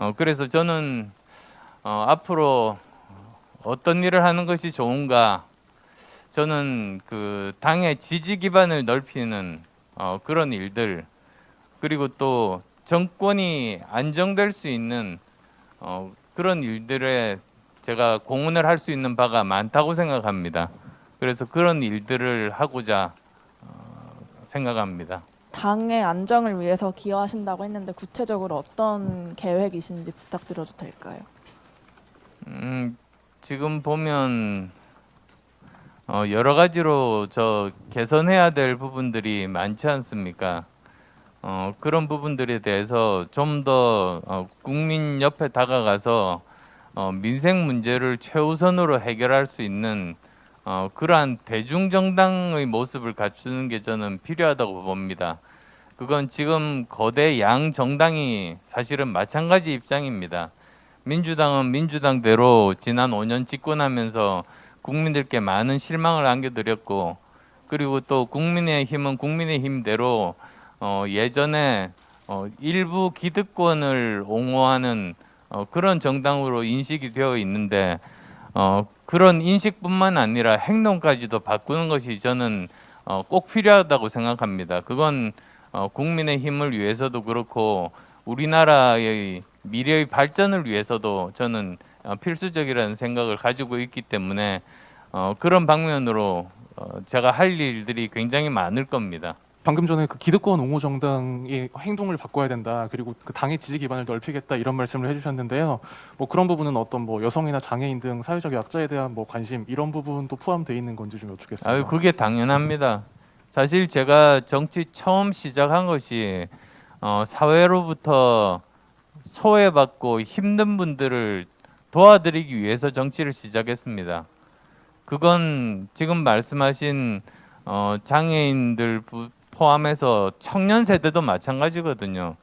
어, 그래서 저는 어, 앞으로 어떤 일을 하는 것이 좋은가? 저는 그 당의 지지 기반을 넓히는 어, 그런 일들 그리고 또 정권이 안정될 수 있는 어, 그런 일들에 제가 공헌을 할 수 있는 바가 많다고 생각합니다. 그래서 그런 일들을 하고자 어, 생각합니다. 당의 안정을 위해서 기여하신다고 했는데 구체적으로 어떤 계획이신지 부탁드려도 될까요? 음, 지금 보면 어, 여러 가지로 저 개선해야 될 부분들이 많지 않습니까? 어, 그런 부분들에 대해서 좀더 어, 국민 옆에 다가가서 어, 민생 문제를 최우선으로 해결할 수 있는 어, 그러한 대중정당의 모습을 갖추는 게 저는 필요하다고 봅니다. 그건 지금 거대 양 정당이 사실은 마찬가지 입장입니다. 민주당은 민주당대로 지난 5년 집권하면서 국민들께 많은 실망을 안겨드렸고 그리고 또 국민의힘은 국민의힘대로 어, 예전에 어, 일부 기득권을 옹호하는 어, 그런 정당으로 인식이 되어 있는데 어, 그런 인식뿐만 아니라 행동까지도 바꾸는 것이 저는 어, 꼭 필요하다고 생각합니다. 그건 어, 국민의 힘을 위해서도 그렇고 우리나라의 미래의 발전을 위해서도 저는 어, 필수적이라는 생각을 가지고 있기 때문에 어, 그런 방면으로 어, 제가 할 일들이 굉장히 많을 겁니다. 방금 전에 그 기득권 옹호 정당의 행동을 바꿔야 된다. 그리고 그 당의 지지 기반을 넓히겠다 이런 말씀을 해주셨는데요. 뭐 그런 부분은 어떤 뭐 여성이나 장애인 등 사회적 약자에 대한 뭐 관심 이런 부분도 포함되어 있는 건지 좀 여쭙겠습니다. 아유 그게 당연합니다. 사실 제가 정치 처음 시작한 것이 어, 사회로부터 소외받고 힘든 분들을 도와드리기 위해서 정치를 시작했습니다. 그건 지금 말씀하신 어, 장애인들 부- 포함해서 청년 세대도 마찬가지거든요.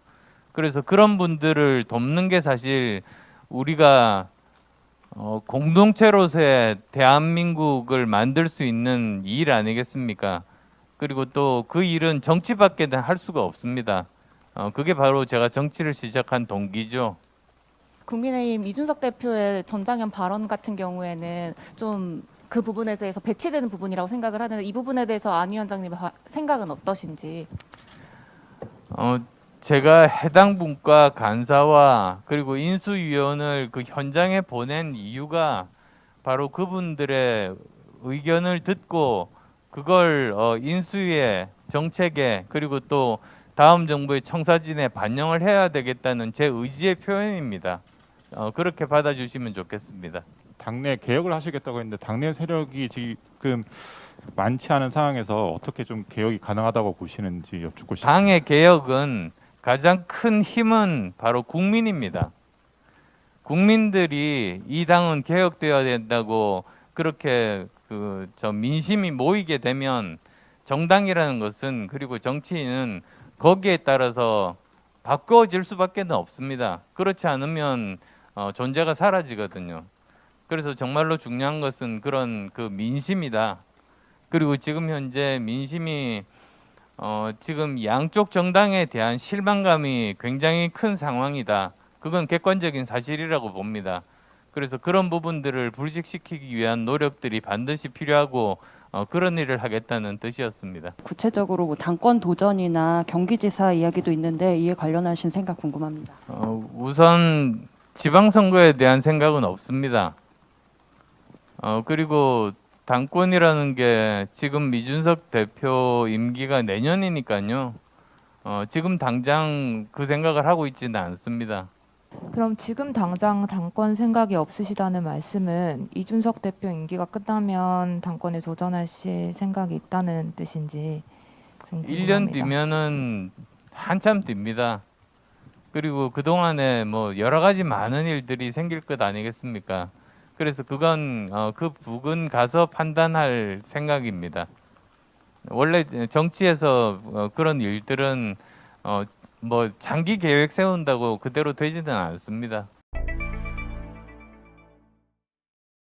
그래서 그런 분들을 돕는 게 사실 우리가 어, 공동체로서의 대한민국을 만들 수 있는 일 아니겠습니까? 그리고 또 그 일은 정치밖에는 할 수가 없습니다. 어, 그게 바로 제가 정치를 시작한 동기죠. 국민의힘 이준석 대표의 전장현 발언 같은 경우에는 좀 그 부분에 대해서 배치되는 부분이라고 생각을 하는데 이 부분에 대해서 안 위원장님의 바- 생각은 어떠신지? 어, 제가 해당 분과 간사와 그리고 인수위원을 그 현장에 보낸 이유가 바로 그분들의 의견을 듣고 그걸 어, 인수위의 정책에 그리고 또 다음 정부의 청사진에 반영을 해야 되겠다는 제 의지의 표현입니다. 어, 그렇게 받아주시면 좋겠습니다. 당내 개혁을 하시겠다고 했는데 당내 세력이 지금 많지 않은 상황에서 어떻게 좀 개혁이 가능하다고 보시는지 여쭙고 싶습니다. 당의 개혁은 가장 큰 힘은 바로 국민입니다. 국민들이 이 당은 개혁되어야 된다고 그렇게 그 저 민심이 모이게 되면 정당이라는 것은 그리고 정치인은 거기에 따라서 바꿔질 수밖에 없습니다. 그렇지 않으면 어, 존재가 사라지거든요. 그래서 정말로 중요한 것은 그런 그 민심이다. 그리고 지금 현재 민심이 어, 지금 양쪽 정당에 대한 실망감이 굉장히 큰 상황이다. 그건 객관적인 사실이라고 봅니다. 그래서 그런 부분들을 불식시키기 위한 노력들이 반드시 필요하고 어, 그런 일을 하겠다는 뜻이었습니다. 구체적으로 뭐 당권 도전이나 경기지사 이야기도 있는데 이에 관련하신 생각 궁금합니다. 어, 우선 지방선거에 대한 생각은 없습니다. 어, 그리고 당권이라는 게 지금 이준석 대표 임기가 내년이니까요. 어, 지금 당장 그 생각을 하고 있지는 않습니다. 그럼 지금 당장 당권 생각이 없으시다는 말씀은 이준석 대표 임기가 끝나면 당권에 도전하실 생각이 있다는 뜻인지 좀 1년 궁금합니다. 뒤면은 한참 뒤입니다. 그리고 그동안에 뭐 여러 가지 많은 일들이 생길 것 아니겠습니까? 그래서 그건 어, 그 부근 가서 판단할 생각입니다. 원래 정치에서 어, 그런 일들은 어, 뭐 장기 계획 세운다고 그대로 되지는 않습니다.